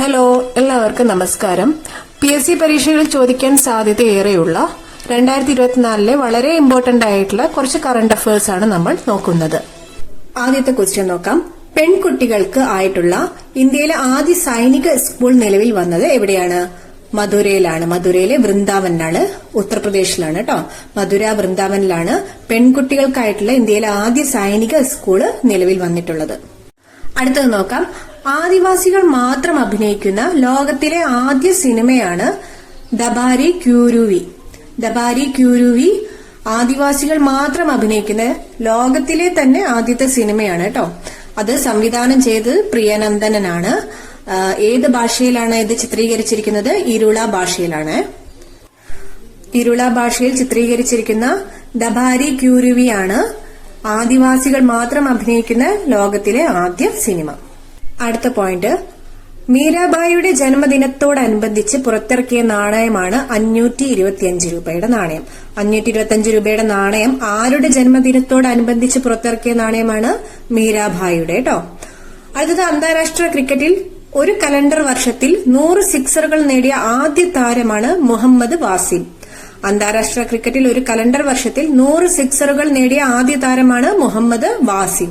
Hello എല്ലാവർക്കും നമസ്കാരം. P S C പരീക്ഷയിൽ ചോദിക്കാൻ സാധ്യതയേറെയുള്ള രണ്ടായിരത്തി ഇരുപത്തിനാലിലെ വളരെ ഇമ്പോർട്ടന്റ് ആയിട്ടുള്ള കുറച്ച് കറണ്ട് അഫയേഴ്സ് ആണ് നമ്മൾ നോക്കുന്നത്. ആദ്യത്തെ ക്വസ്റ്റ്യൻ നോക്കാം. പെൺകുട്ടികൾക്ക് ആയിട്ടുള്ള ഇന്ത്യയിലെ ആദ്യ സൈനിക സ്കൂൾ നിലവിൽ വന്നത് എവിടെയാണ്? മധുരയിലാണ്. മധുരയിലെ വൃന്ദാവനിലാണ്. ഉത്തർപ്രദേശിലാണ് കേട്ടോ മധുര വൃന്ദാവനിലാണ് പെൺകുട്ടികൾക്കായിട്ടുള്ള ഇന്ത്യയിലെ ആദ്യ സൈനിക സ്കൂൾ നിലവിൽ വന്നിട്ടുള്ളത്. അടുത്തത് നോക്കാം. ആദിവാസികൾ മാത്രം അഭിനയിക്കുന്ന ലോകത്തിലെ ആദ്യ സിനിമയാണ് ദബാരി ക്യൂരുവി. ദബാരി ക്യൂരുവി ആദിവാസികൾ മാത്രം അഭിനയിക്കുന്ന ലോകത്തിലെ തന്നെ ആദ്യത്തെ സിനിമയാണ് കേട്ടോ. അത് സംവിധാനം ചെയ്ത് പ്രിയനന്ദനാണ്. ഏത് ഭാഷയിലാണ് ഇത് ചിത്രീകരിച്ചിരിക്കുന്നത്? ഇരുള ഭാഷയിലാണ്. ഇരുള ഭാഷയിൽ ചിത്രീകരിച്ചിരിക്കുന്ന ദബാരി ക്യൂരുവിയാണ് ആദിവാസികൾ മാത്രം അഭിനയിക്കുന്ന ലോകത്തിലെ ആദ്യ സിനിമ. അടുത്ത പോയിന്റ് മീരാബായിയുടെ ജന്മദിനത്തോടനുബന്ധിച്ച് പുറത്തിറക്കിയ നാണയമാണ് അഞ്ഞൂറ്റി ഇരുപത്തിയഞ്ച് രൂപയുടെ നാണയം. അഞ്ഞൂറ്റി ഇരുപത്തിയഞ്ച് രൂപയുടെ നാണയം ആരുടെ ജന്മദിനത്തോടനുബന്ധിച്ച് പുറത്തിറക്കിയ നാണയമാണ് മീരാഭായിയുടെ കേട്ടോ അടുത്തത് അന്താരാഷ്ട്ര ക്രിക്കറ്റിൽ ഒരു കലണ്ടർ വർഷത്തിൽ നൂറ് സിക്സറുകൾ നേടിയ ആദ്യ താരമാണ് മുഹമ്മദ് വാസിം അന്താരാഷ്ട്ര ക്രിക്കറ്റിൽ ഒരു കലണ്ടർ വർഷത്തിൽ നൂറ് സിക്സറുകൾ നേടിയ ആദ്യ താരമാണ് മുഹമ്മദ് വാസിം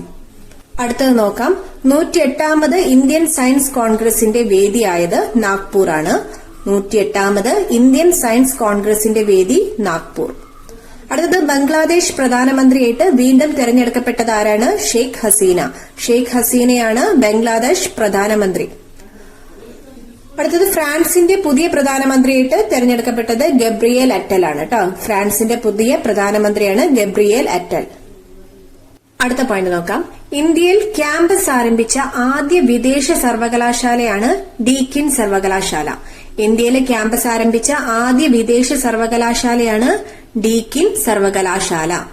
അടുത്തത് നോക്കാം. നൂറ്റിയെട്ടാമത് ഇന്ത്യൻ സയൻസ് കോൺഗ്രസിന്റെ വേദിയായത് നാഗ്പൂർ ആണ് നൂറ്റിയെട്ടാമത് ഇന്ത്യൻ സയൻസ് കോൺഗ്രസിന്റെ വേദി നാഗ്പൂർ. അടുത്തത് ബംഗ്ലാദേശ് പ്രധാനമന്ത്രിയായിട്ട് വീണ്ടും തെരഞ്ഞെടുക്കപ്പെട്ടത് ആരാണ് ഷെയ്ഖ് ഹസീന. ഷെയ്ഖ് ഹസീനയാണ് ബംഗ്ലാദേശ് പ്രധാനമന്ത്രി. അടുത്തത് ഫ്രാൻസിന്റെ പുതിയ പ്രധാനമന്ത്രിയായിട്ട് തെരഞ്ഞെടുക്കപ്പെട്ടത് ഗബ്രിയേൽ അറ്റൽ ആണ് കേട്ടോ. ഫ്രാൻസിന്റെ പുതിയ പ്രധാനമന്ത്രിയാണ് ഗബ്രിയേൽ അറ്റൽ. അടുത്ത പോയിന്റ് നോക്കാം. ഇന്ത്യയിൽ ക്യാമ്പസ് ആരംഭിച്ച ആദ്യ വിദേശ സർവകലാശാലയാണ് ഡീക്കിൻ സർവകലാശാല. ഇന്ത്യയിലെ ക്യാമ്പസ് ആരംഭിച്ച ആദ്യ വിദേശ സർവകലാശാലയാണ് ഡീക്കിൻ സർവകലാശാല.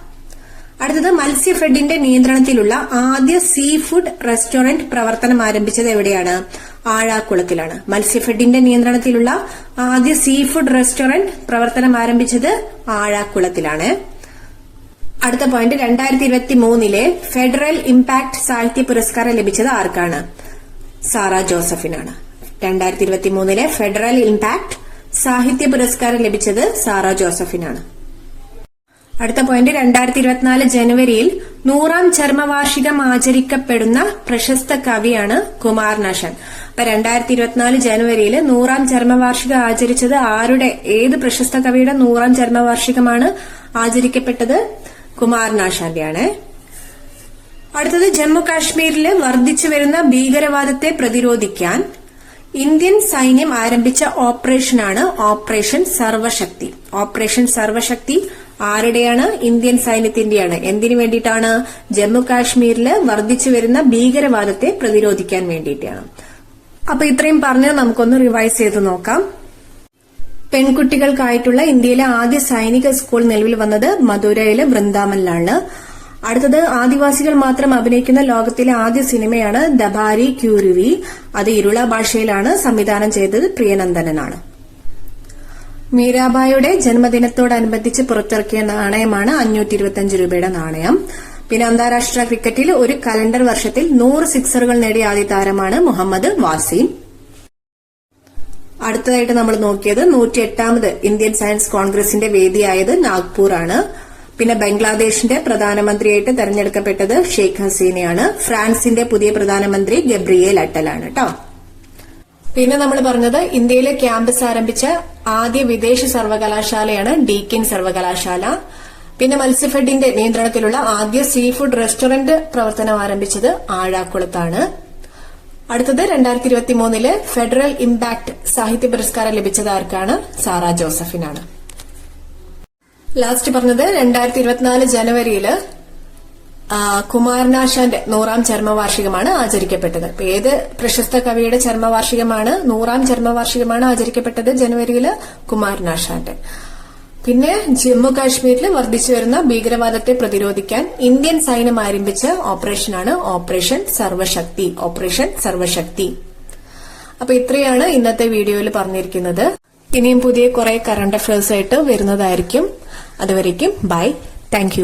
അടുത്തത് മത്സ്യഫെഡിന്റെ നിയന്ത്രണത്തിലുള്ള ആദ്യ സീ ഫുഡ് റെസ്റ്റോറന്റ് പ്രവർത്തനം ആരംഭിച്ചത് എവിടെയാണ്? ആഴാക്കുളത്തിലാണ്. മത്സ്യഫെഡിന്റെ നിയന്ത്രണത്തിലുള്ള ആദ്യ സീ ഫുഡ് റെസ്റ്റോറന്റ് പ്രവർത്തനം ആരംഭിച്ചത് ആഴാക്കുളത്തിലാണ്. അടുത്ത പോയിന്റ് രണ്ടായിരത്തി ഇരുപത്തി മൂന്നിലെ ഫെഡറൽ ഇംപാക്ട് സാഹിത്യ പുരസ്കാരം ലഭിച്ചത് ആർക്കാണ്? സാറ ജോസഫിനാണ്. രണ്ടായിരത്തി ഇരുപത്തി മൂന്നിലെ ഫെഡറൽ ഇംപാക്ട് സാഹിത്യ പുരസ്കാരം ലഭിച്ചത് സാറ ജോസഫിനാണ്. അടുത്ത പോയിന്റ് രണ്ടായിരത്തി ഇരുപത്തിനാല് ജനുവരിയിൽ നൂറാം ചർമ്മവാർഷികം ആചരിക്കപ്പെടുന്ന പ്രശസ്ത കവിയാണ് കുമാർ നാശൻ അപ്പൊ രണ്ടായിരത്തി ഇരുപത്തിനാല് ജനുവരിയിൽ നൂറാം ചർമ്മവാർഷികം ആചരിച്ചത് ആരുടെ ഏത് പ്രശസ്ത കവിയുടെ നൂറാം ചർമ്മവാർഷികമാണ് ആചരിക്കപ്പെട്ടത്? കുമാർ നാശാന്റെയാണ് അടുത്തത് ജമ്മു കാശ്മീരിൽ വർദ്ധിച്ചു വരുന്ന ഭീകരവാദത്തെ പ്രതിരോധിക്കാൻ ഇന്ത്യൻ സൈന്യം ആരംഭിച്ച ഓപ്പറേഷനാണ് ഓപ്പറേഷൻ സർവശക്തി. ഓപ്പറേഷൻ സർവശക്തി ആരുടെയാണ്? ഇന്ത്യൻ സൈന്യത്തിന്റെയാണ്. എന്തിനു വേണ്ടിയിട്ടാണ്? ജമ്മു കാശ്മീരിൽ വർദ്ധിച്ചു വരുന്ന ഭീകരവാദത്തെ പ്രതിരോധിക്കാൻ വേണ്ടിയിട്ടാണ്. അപ്പൊ ഇത്രയും പറഞ്ഞ് നമുക്കൊന്ന് റിവൈസ് ചെയ്ത് നോക്കാം. പെൺകുട്ടികൾക്കായിട്ടുള്ള ഇന്ത്യയിലെ ആദ്യ സൈനിക സ്കൂൾ നിലവിൽ വന്നത് മധുരയിലെ വൃന്ദാവനിലാണ്. അടുത്തത് ആദിവാസികൾ മാത്രം അഭിനയിക്കുന്ന ലോകത്തിലെ ആദ്യ സിനിമയാണ് ദബാരി ക്യൂരുവി. അത് ഇരുള ഭാഷയിലാണ് സംവിധാനം ചെയ്തത് പ്രിയനന്ദനാണ്. മീരാബായിയുടെ ജന്മദിനത്തോടനുബന്ധിച്ച് പുറത്തിറക്കിയ നാണയമാണ് അഞ്ഞൂറ്റി ഇരുപത്തിയഞ്ച് രൂപയുടെ നാണയം. പിന്നെ അന്താരാഷ്ട്ര ക്രിക്കറ്റിൽ ഒരു കലണ്ടർ വർഷത്തിൽ നൂറ് സിക്സറുകൾ നേടിയ ആദ്യ താരമാണ് മുഹമ്മദ് വാസിം അടുത്തതായിട്ട് നമ്മൾ നോക്കിയത് നൂറ്റി എട്ടാമത് ഇന്ത്യൻ സയൻസ് കോൺഗ്രസിന്റെ വേദിയായത് നാഗ്പൂർ ആണ് പിന്നെ ബംഗ്ലാദേശിന്റെ പ്രധാനമന്ത്രിയായിട്ട് തെരഞ്ഞെടുക്കപ്പെട്ടത് ഷെയ്ഖ് ഹസീനയാണ്. ഫ്രാൻസിന്റെ പുതിയ പ്രധാനമന്ത്രി ഗബ്രിയേൽ അട്ടലാണ് കേട്ടോ പിന്നെ നമ്മൾ പറഞ്ഞത് ഇന്ത്യയിലെ ക്യാമ്പസ് ആരംഭിച്ച ആദ്യ വിദേശ സർവകലാശാലയാണ് ഡീക്കിൻ സർവകലാശാല. പിന്നെ മത്സ്യഫെഡിന്റെ നിയന്ത്രണത്തിലുള്ള ആദ്യ സീ ഫുഡ് റെസ്റ്റോറന്റ് പ്രവർത്തനം ആരംഭിച്ചത് ആഴാക്കുളത്താണ്. അടുത്തത് രണ്ടായിരത്തി ഇരുപത്തി മൂന്നിൽ ഫെഡറൽ ഇംപാക്ട് സാഹിത്യ പുരസ്കാരം ലഭിച്ചത് ആർക്കാണ്? സാറ ജോസഫിനാണ്. ലാസ്റ്റ് പറഞ്ഞത് രണ്ടായിരത്തി ഇരുപത്തിനാല് ജനുവരിയിൽ ആ, കുമാരനാശാന്റെ നൂറാം ചർമ്മവാർഷികമാണ് ആചരിക്കപ്പെട്ടത്. അപ്പൊ ഏത് പ്രശസ്ത കവിയുടെ ചർമ്മവാർഷികമാണ് നൂറാം ചർമ്മവാർഷികമാണ് ആചരിക്കപ്പെട്ടത് ജനുവരിയിൽ കുമാരനാശാന്റെ പിന്നെ ജമ്മു കാശ്മീരിൽ വർദ്ധിച്ചു വരുന്ന ഭീകരവാദത്തെ പ്രതിരോധിക്കാൻ ഇന്ത്യൻ സൈന്യം ആരംഭിച്ച ഓപ്പറേഷനാണ് ഓപ്പറേഷൻ സർവശക്തി ഓപ്പറേഷൻ സർവശക്തി. അപ്പൊ ഇത്രയാണ് ഇന്നത്തെ വീഡിയോയിൽ പറഞ്ഞിരിക്കുന്നത്. ഇനിയും പുതിയ കുറെ കറണ്ട് അഫയേഴ്സ് ആയിട്ട് വരുന്നതായിരിക്കും. അതുവരേക്കും ബൈ. താങ്ക്